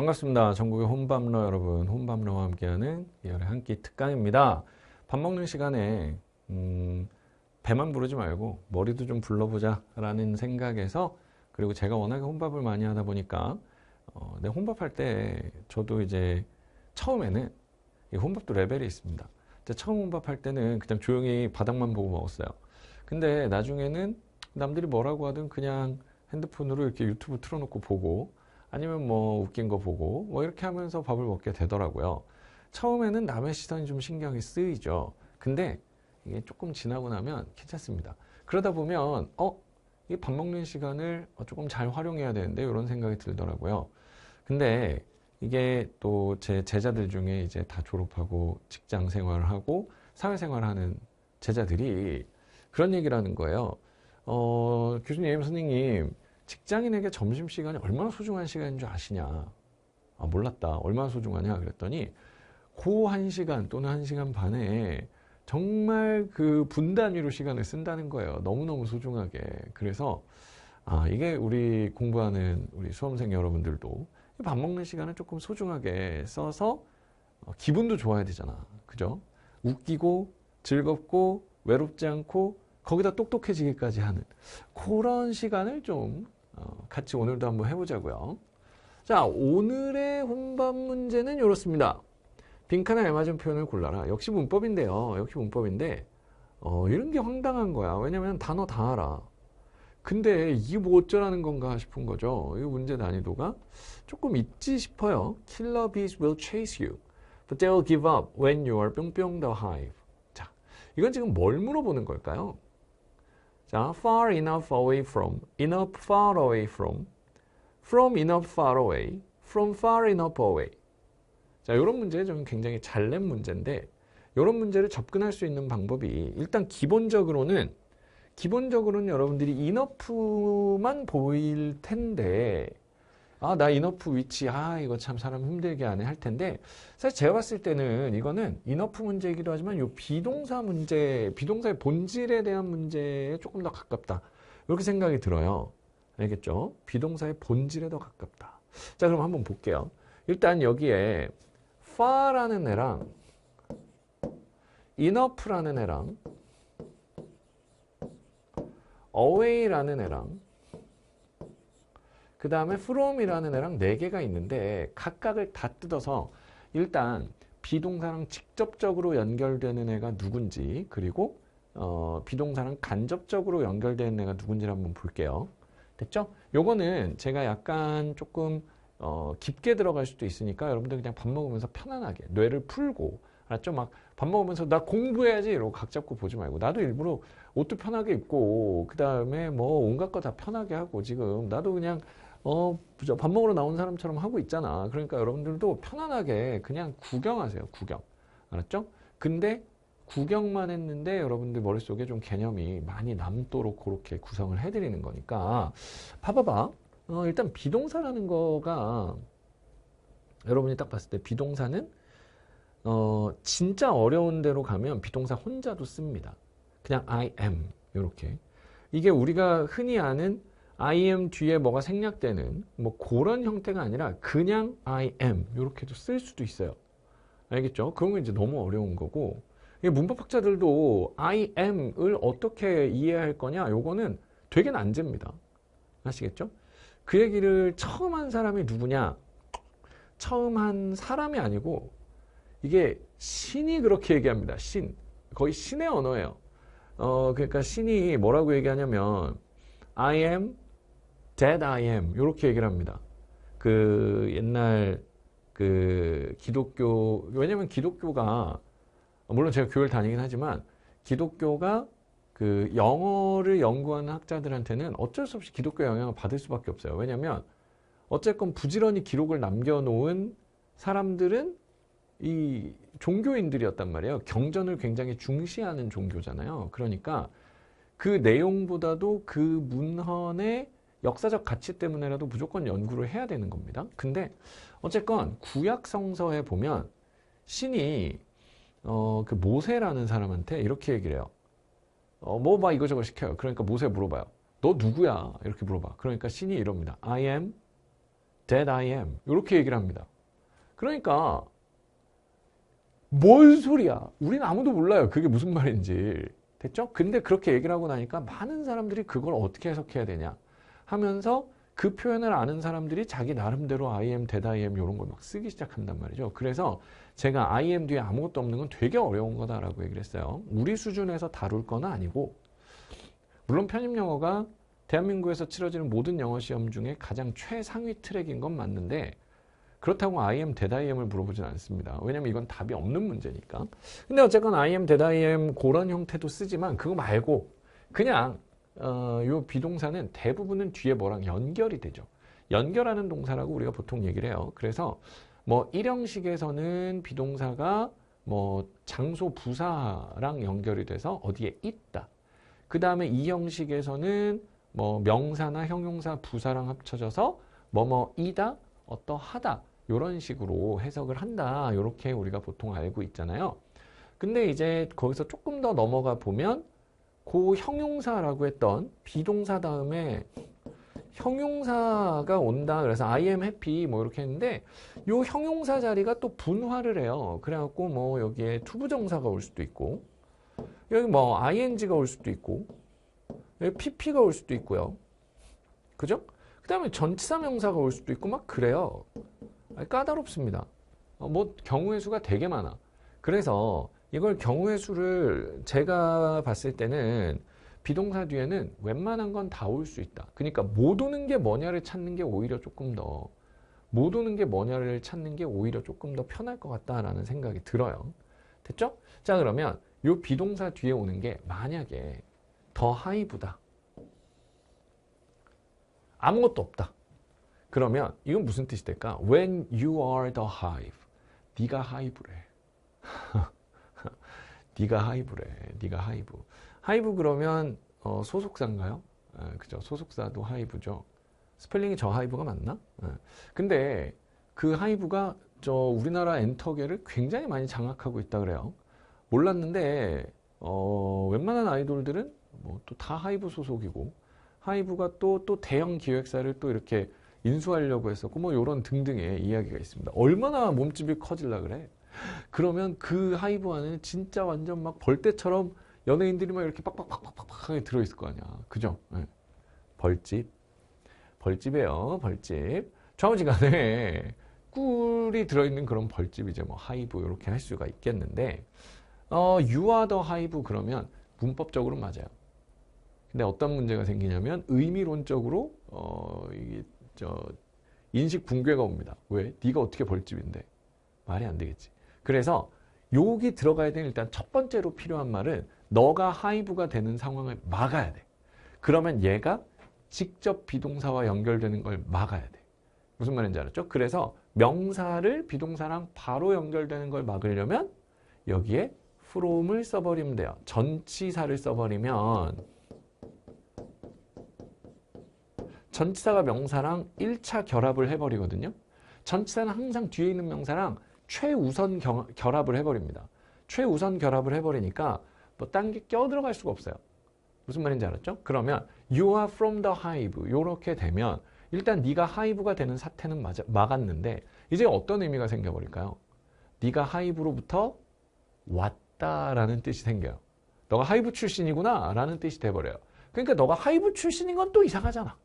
반갑습니다. 전국의 혼밥러 여러분, 혼밥러와 함께하는 2열의 한 끼 특강입니다. 밥 먹는 시간에 음, 배만 부르지 말고 머리도 좀 불러보자 라는 생각에서 그리고 제가 워낙에 혼밥을 많이 하다 보니까 어, 내 혼밥할 때 저도 이제 처음에는 이 혼밥도 레벨이 있습니다. 처음 혼밥할 때는 그냥 조용히 바닥만 보고 먹었어요. 근데 나중에는 남들이 뭐라고 하든 그냥 핸드폰으로 이렇게 유튜브 틀어놓고 보고 아니면 뭐 웃긴 거 보고 뭐 이렇게 하면서 밥을 먹게 되더라고요. 처음에는 남의 시선이 좀 신경이 쓰이죠. 근데 이게 조금 지나고 나면 괜찮습니다. 그러다 보면 어? 이 밥 먹는 시간을 조금 잘 활용해야 되는데 이런 생각이 들더라고요. 근데 이게 또 제 제자들 중에 이제 다 졸업하고 직장 생활을 하고 사회 생활 하는 제자들이 그런 얘기를 하는 거예요. 어, 교수님, 선생님, 직장인에게 점심시간이 얼마나 소중한 시간인 줄 아시냐? 아, 몰랐다. 얼마나 소중하냐? 그랬더니, 그한 시간 또는 한 시간 반에 정말 그 분단위로 시간을 쓴다는 거예요. 너무너무 소중하게. 그래서, 아, 이게 우리 공부하는 우리 수험생 여러분들도 밥 먹는 시간을 조금 소중하게 써서 어, 기분도 좋아야 되잖아. 그죠? 웃기고 즐겁고 외롭지 않고 거기다 똑똑해지기까지 하는 그런 시간을 좀 어, 같이 오늘도 한번 해보자고요. 자, 오늘의 혼밥 문제는 이렇습니다. 빈칸에 알맞은 표현을 골라라. 역시 문법인데요. 역시 문법인데 어, 이런 게 황당한 거야. 왜냐면 단어 다 알아. 근데 이게 뭐 어쩌라는 건가 싶은 거죠. 이 문제 난이도가 조금 있지 싶어요. Killer bees will chase you, but they will give up when you are 뿅뿅 the hive. 자, 이건 지금 뭘 물어보는 걸까요? 자, far enough away from, enough far away from, from enough far away, from far enough away. 자, 이런 문제 좀 굉장히 잘 낸 문제인데, 이런 문제를 접근할 수 있는 방법이 일단 기본적으로는 기본적으로는 여러분들이 이너프만 보일 텐데 아, 나 이너프 위치, 아, 이거 참 사람 힘들게 하네 할 텐데, 사실 제가 봤을 때는 이거는 이너프 문제이기도 하지만 요 비동사 문제, 비동사의 본질에 대한 문제에 조금 더 가깝다. 이렇게 생각이 들어요. 알겠죠? 비동사의 본질에 더 가깝다. 자, 그럼 한번 볼게요. 일단 여기에 far라는 애랑 enough라는 애랑 away라는 애랑 그 다음에 from이라는 애랑 네 개가 있는데 각각을 다 뜯어서 일단 비동사랑 직접적으로 연결되는 애가 누군지 그리고 어, 비동사랑 간접적으로 연결되는 애가 누군지를 한번 볼게요. 됐죠? 요거는 제가 약간 조금 어, 깊게 들어갈 수도 있으니까 여러분들 그냥 밥 먹으면서 편안하게 뇌를 풀고 알았죠? 막 밥 먹으면서 나 공부해야지 이러고 각 잡고 보지 말고 나도 일부러 옷도 편하게 입고 그 다음에 뭐 온갖 거 다 편하게 하고 지금 나도 그냥 어, 밥 먹으러 나온 사람처럼 하고 있잖아. 그러니까 여러분들도 편안하게 그냥 구경하세요. 구경. 알았죠? 근데 구경만 했는데 여러분들 머릿속에 좀 개념이 많이 남도록 그렇게 구성을 해드리는 거니까 봐봐봐. 어, 일단 비동사라는 거가 여러분이 딱 봤을 때 비동사는 어, 진짜 어려운 데로 가면 비동사 혼자도 씁니다. 그냥 I am 이렇게 이게 우리가 흔히 아는 I am 뒤에 뭐가 생략되는 뭐 그런 형태가 아니라 그냥 I am 이렇게도 쓸 수도 있어요. 알겠죠? 그런 건 이제 너무 어려운 거고 문법학자들도 I am을 어떻게 이해할 거냐 요거는 되게 난제입니다. 아시겠죠? 그 얘기를 처음 한 사람이 누구냐? 처음 한 사람이 아니고 이게 신이 그렇게 얘기합니다. 신. 거의 신의 언어예요. 어, 그러니까 신이 뭐라고 얘기하냐면 I am that I am 이렇게 얘기를 합니다. 그 옛날 그 기독교 왜냐면 기독교가 물론 제가 교회를 다니긴 하지만 기독교가 그 영어를 연구하는 학자들한테는 어쩔 수 없이 기독교 영향을 받을 수밖에 없어요. 왜냐하면 어쨌건 부지런히 기록을 남겨놓은 사람들은 이 종교인들이었단 말이에요. 경전을 굉장히 중시하는 종교잖아요. 그러니까 그 내용보다도 그 문헌의 역사적 가치 때문에라도 무조건 연구를 해야 되는 겁니다. 근데 어쨌건 구약 성서에 보면 신이 어, 그 모세라는 사람한테 이렇게 얘기를 해요. 어, 뭐 막 이거저거 시켜요. 그러니까 모세 물어봐요. 너 누구야? 이렇게 물어봐. 그러니까 신이 이럽니다. I am that I am. 이렇게 얘기를 합니다. 그러니까 뭔 소리야? 우리는 아무도 몰라요. 그게 무슨 말인지. 됐죠? 근데 그렇게 얘기를 하고 나니까 많은 사람들이 그걸 어떻게 해석해야 되냐 하면서 그 표현을 아는 사람들이 자기 나름대로 I am, that I am 이런 걸 막 쓰기 시작한단 말이죠. 그래서 제가 I am 뒤에 아무것도 없는 건 되게 어려운 거다라고 얘기를 했어요. 우리 수준에서 다룰 건 아니고 물론 편입 영어가 대한민국에서 치러지는 모든 영어 시험 중에 가장 최상위 트랙인 건 맞는데 그렇다고 I am, that I am을 물어보진 않습니다. 왜냐면 이건 답이 없는 문제니까. 근데 어쨌건 I am, that I am 그런 형태도 쓰지만 그거 말고 그냥 어, 요 비동사는 대부분은 뒤에 뭐랑 연결이 되죠. 연결하는 동사라고 우리가 보통 얘기를 해요. 그래서 뭐 일형식에서는 비동사가 뭐 장소 부사랑 연결이 돼서 어디에 있다. 그 다음에 이형식에서는 뭐 명사나 형용사 부사랑 합쳐져서 뭐뭐이다, 어떠하다 이런 식으로 해석을 한다. 이렇게 우리가 보통 알고 있잖아요. 근데 이제 거기서 조금 더 넘어가 보면 그 형용사라고 했던 비동사 다음에 형용사가 온다. 그래서 I am happy 뭐 이렇게 했는데 요 형용사 자리가 또 분화를 해요. 그래갖고 뭐 여기에 투부정사가 올 수도 있고 여기 뭐 ing가 올 수도 있고 여기 pp가 올 수도 있고요. 그죠? 그 다음에 전치사 명사가 올 수도 있고 막 그래요. 까다롭습니다. 어, 뭐 경우의 수가 되게 많아. 그래서 이걸 경우의 수를 제가 봤을 때는 비동사 뒤에는 웬만한 건 다 올 수 있다. 그러니까 못 오는 게 뭐냐를 찾는 게 오히려 조금 더 못 오는 게 뭐냐를 찾는 게 오히려 조금 더 편할 것 같다라는 생각이 들어요. 됐죠? 자 그러면 이 비동사 뒤에 오는 게 만약에 더 하이브다. 아무것도 없다. 그러면 이건 무슨 뜻이 될까? When you are the hive. 네가 하이브래. 네가 하이브래. 네가 하이브. 하이브 그러면 어, 소속사인가요? 에, 그죠. 소속사도 하이브죠. 스펠링이 저 하이브가 맞나? 에. 근데 그 하이브가 저 우리나라 엔터계를 굉장히 많이 장악하고 있다 그래요. 몰랐는데 어, 웬만한 아이돌들은 뭐 또 다 하이브 소속이고 하이브가 또또 대형 기획사를 또 이렇게 인수하려고 했었고 뭐 이런 등등의 이야기가 있습니다. 얼마나 몸집이 커질라 그래? 그러면 그 하이브 안에는 진짜 완전 막 벌떼처럼 연예인들이 막 이렇게 빡빡빡빡빡하게 들어있을 거 아니야. 그죠? 네. 벌집. 벌집이에요. 벌집. 좌우지간에 꿀이 들어있는 그런 벌집 이제 뭐 하이브 이렇게 할 수가 있겠는데 어, the hive 그러면 문법적으로 맞아요. 근데 어떤 문제가 생기냐면 의미론적으로 어, 이게 저 인식 붕괴가 옵니다. 왜? 네가 어떻게 벌집인데? 말이 안 되겠지. 그래서 여기 들어가야 되는 일단 첫 번째로 필요한 말은 너가 하이브가 되는 상황을 막아야 돼. 그러면 얘가 직접 비동사와 연결되는 걸 막아야 돼. 무슨 말인지 알았죠? 그래서 명사를 비동사랑 바로 연결되는 걸 막으려면 여기에 from을 써버리면 돼요. 전치사를 써버리면 전치사가 명사랑 1차 결합을 해버리거든요. 전치사는 항상 뒤에 있는 명사랑 최우선 겨, 결합을 해버립니다. 최우선 결합을 해버리니까 뭐 딴 게 껴들어갈 수가 없어요. 무슨 말인지 알았죠? 그러면 you are from the hive 이렇게 되면 일단 네가 하이브가 되는 사태는 맞아, 막았는데 이제 어떤 의미가 생겨버릴까요? 네가 하이브로부터 왔다라는 뜻이 생겨요. 너가 하이브 출신이구나 라는 뜻이 돼버려요. 그러니까 너가 하이브 출신인 건 또 이상하잖아.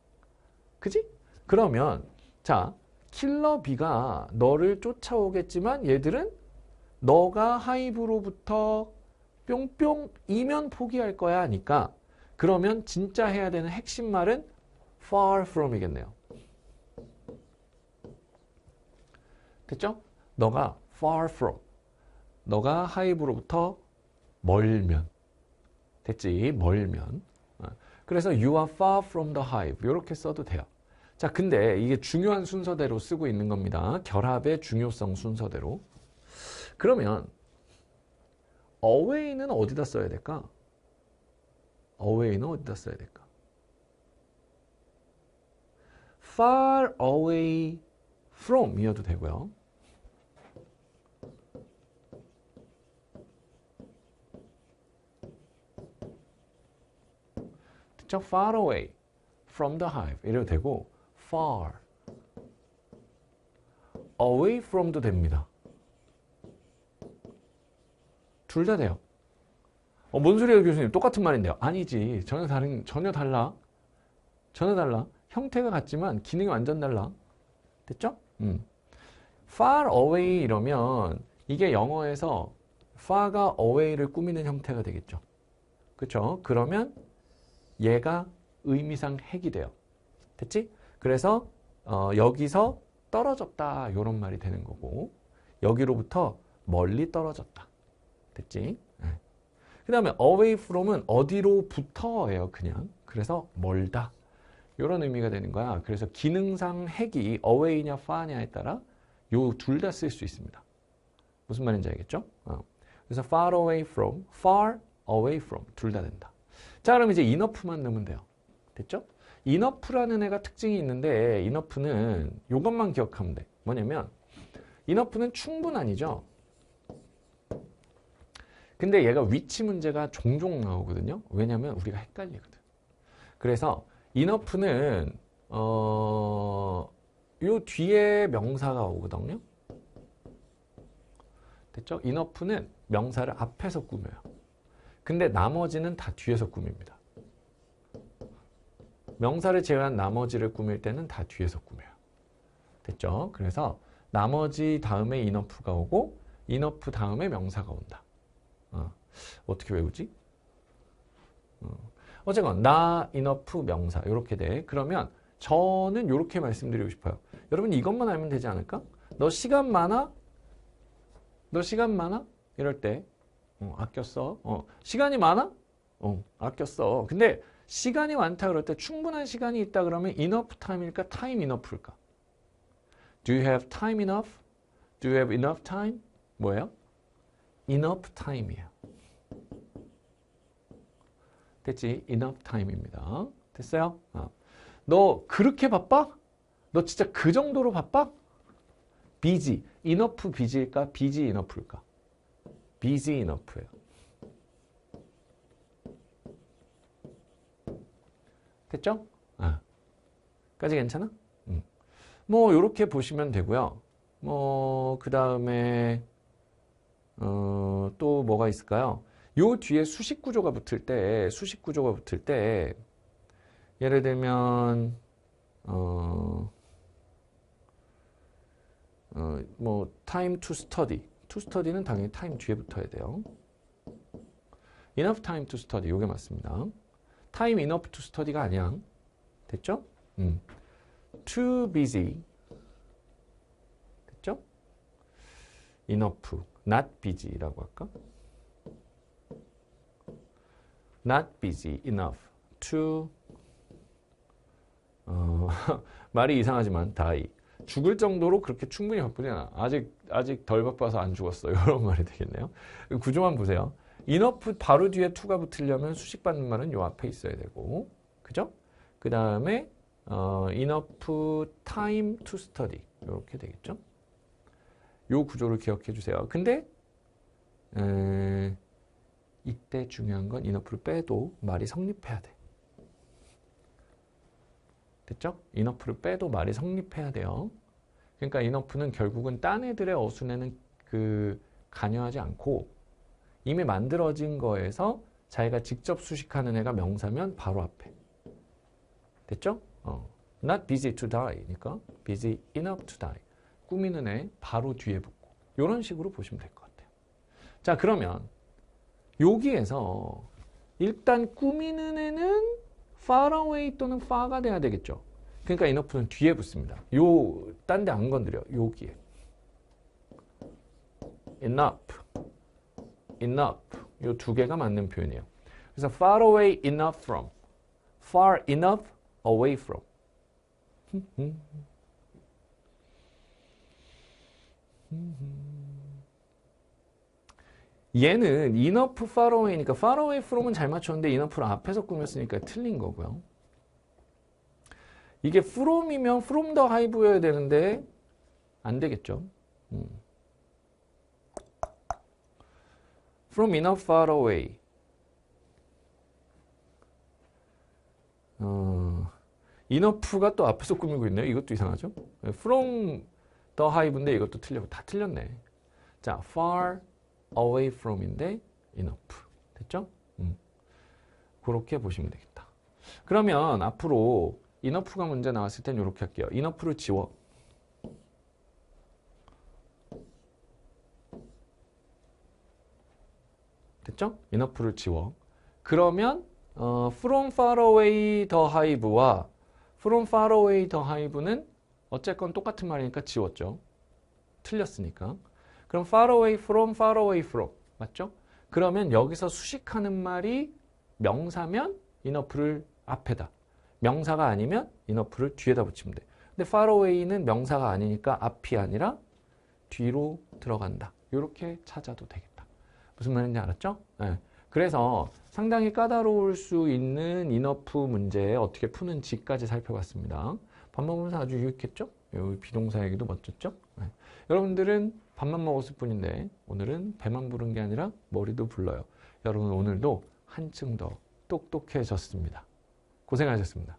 그지? 그러면 자 킬러 B가 너를 쫓아오겠지만 얘들은 너가 하이브로부터 뿅뿅 이면 포기할 거야 하니까 그러면 진짜 해야 되는 핵심 말은 far from이겠네요. 됐죠? 너가 far from 너가 하이브로부터 멀면 됐지? 멀면 어. 그래서 you are far from the hive 이렇게 써도 돼요. 자, 근데 이게 중요한 순서대로 쓰고 있는 겁니다. 결합의 중요성 순서대로. 그러면 away는 어디다 써야 될까? away는 어디다 써야 될까? far away from 이어도 되고요. far away from the hive 이래도 되고 far away from도 됩니다. 둘 다 돼요. 어, 뭔 소리예요, 교수님? 똑같은 말인데요. 아니지. 전혀 다른, 전혀 달라. 전혀 달라. 형태가 같지만 기능이 완전 달라. 됐죠? 음. far away 이러면 이게 영어에서 far가 away를 꾸미는 형태가 되겠죠. 그렇죠? 그러면 얘가 의미상 핵이 돼요. 됐지? 그래서 어, 여기서 떨어졌다 이런 말이 되는 거고 여기로부터 멀리 떨어졌다. 됐지? 네. 그 다음에 away from은 어디로부터예요 그냥. 그래서 멀다. 이런 의미가 되는 거야. 그래서 기능상 핵이 away냐 far냐에 따라 요 둘 다 쓸 수 있습니다. 무슨 말인지 알겠죠? 어. 그래서 far away from, far away from 둘 다 된다. 자 그럼 이제 enough만 넣으면 돼요. 됐죠? Enough라는 애가 특징이 있는데 enough는 이것만 기억하면 돼. 뭐냐면 enough는 충분한이죠. 근데 얘가 위치 문제가 종종 나오거든요. 왜냐면 우리가 헷갈리거든. 그래서 enough는 어, 요 뒤에 명사가 오거든요. 됐죠? enough는 명사를 앞에서 꾸며요. 근데 나머지는 다 뒤에서 꾸밉니다. 명사를 제외한 나머지를 꾸밀 때는 다 뒤에서 꾸며요. 됐죠? 그래서 나머지 다음에 인어프가 오고 인어프 다음에 명사가 온다. 어. 떻게 외우지? 어. 어쨌건 나, 인어프, 명사 이렇게 돼. 그러면 저는 이렇게 말씀드리고 싶어요. 여러분 이것만 알면 되지 않을까? 너 시간 많아? 너 시간 많아? 이럴 때 어, 아꼈어. 어, 시간이 많아? 어, 아꼈어. 근데 시간이 많다 그럴 때 충분한 시간이 있다 그러면 enough time일까? time enough일까? Do you have time enough? Do you have enough time? 뭐예요? enough time이에요. 됐지? enough time입니다. 됐어요? 어. 너 그렇게 바빠? 너 진짜 그 정도로 바빠? busy. enough busy일까? busy enough일까? busy enough예요. 됐죠? 아. 까지 괜찮아? 음. 뭐 이렇게 보시면 되고요. 뭐 그 다음에 어, 또 뭐가 있을까요? 요 뒤에 수식 구조가 붙을 때 수식 구조가 붙을 때 예를 들면 어, 어, 뭐 time to study to study는 당연히 time 뒤에 붙어야 돼요. enough time to study 요게 맞습니다. Time enough to study가 아니야. 됐죠? 음. too busy. 됐죠? enough, not busy라고 할까? not busy enough to 어, 말이 이상하지만 die. 죽을 정도로 그렇게 충분히 바쁘지 않아. 아직 아직 덜 바빠서 안 죽었어. 이런 말이 되겠네요. 구조만 보세요. Enough 바로 뒤에 to가 붙으려면 수식 받는 말은 요 앞에 있어야 되고, 그죠? 그 다음에 어, enough time 이렇게 되겠죠? 요 구조를 기억해 주세요. 근데 에, 이때 중요한 건 enough를 빼도 말이 성립해야 돼. 됐죠? enough를 빼도 말이 성립해야 돼요. 그러니까 enough는 결국은 딴 애들의 어순에는 그 관여하지 않고 이미 만들어진 거에서 자기가 직접 수식하는 애가 명사면 바로 앞에. 됐죠? 어. Not busy to die니까 busy enough to die. 꾸미는 애 바로 뒤에 붙고 이런 식으로 보시면 될 것 같아요. 자 그러면 여기에서 일단 꾸미는 애는 far away 또는 far가 돼야 되겠죠. 그러니까 enough는 뒤에 붙습니다. 요 딴 데 안 건드려. 여기에. enough. Enough. 이 두 개가 맞는 표현이에요. 그래서 far away enough from. far enough away from. 얘는 enough far away니까 far away from은 잘 맞췄는데 enough를 앞에서 꾸몄으니까 틀린 거고요. 이게 from이면 from the hive여야 되는데 안 되겠죠. 음. From enough far away. 어, enough가 또 앞에서 꾸미고 있네요. 이것도 이상하죠. from the hive인데 이것도 틀리고 다 틀렸네. 자, far away from인데 enough. 됐죠? 음. 그렇게 보시면 되겠다. 그러면 앞으로 enough가 문제 나왔을 땐 이렇게 할게요. enough를 지워. 됐죠? enough를 지워. 그러면 어, from far away the hive와 from far away the hive는 어쨌건 똑같은 말이니까 지웠죠. 틀렸으니까. 그럼 far away from far away from 맞죠? 그러면 여기서 수식하는 말이 명사면 enough를 앞에다. 명사가 아니면 enough를 뒤에다 붙이면 돼. 근데 far away는 명사가 아니니까 앞이 아니라 뒤로 들어간다. 이렇게 찾아도 되겠다. 무슨 말인지 알았죠? 네. 그래서 상당히 까다로울 수 있는 인어프 문제 어떻게 푸는지까지 살펴봤습니다. 밥만 보면서 아주 유익했죠? 여기 비동사 얘기도 멋졌죠? 네. 여러분들은 밥만 먹었을 뿐인데 오늘은 배만 부른 게 아니라 머리도 불러요. 여러분 오늘도 한층 더 똑똑해졌습니다. 고생하셨습니다.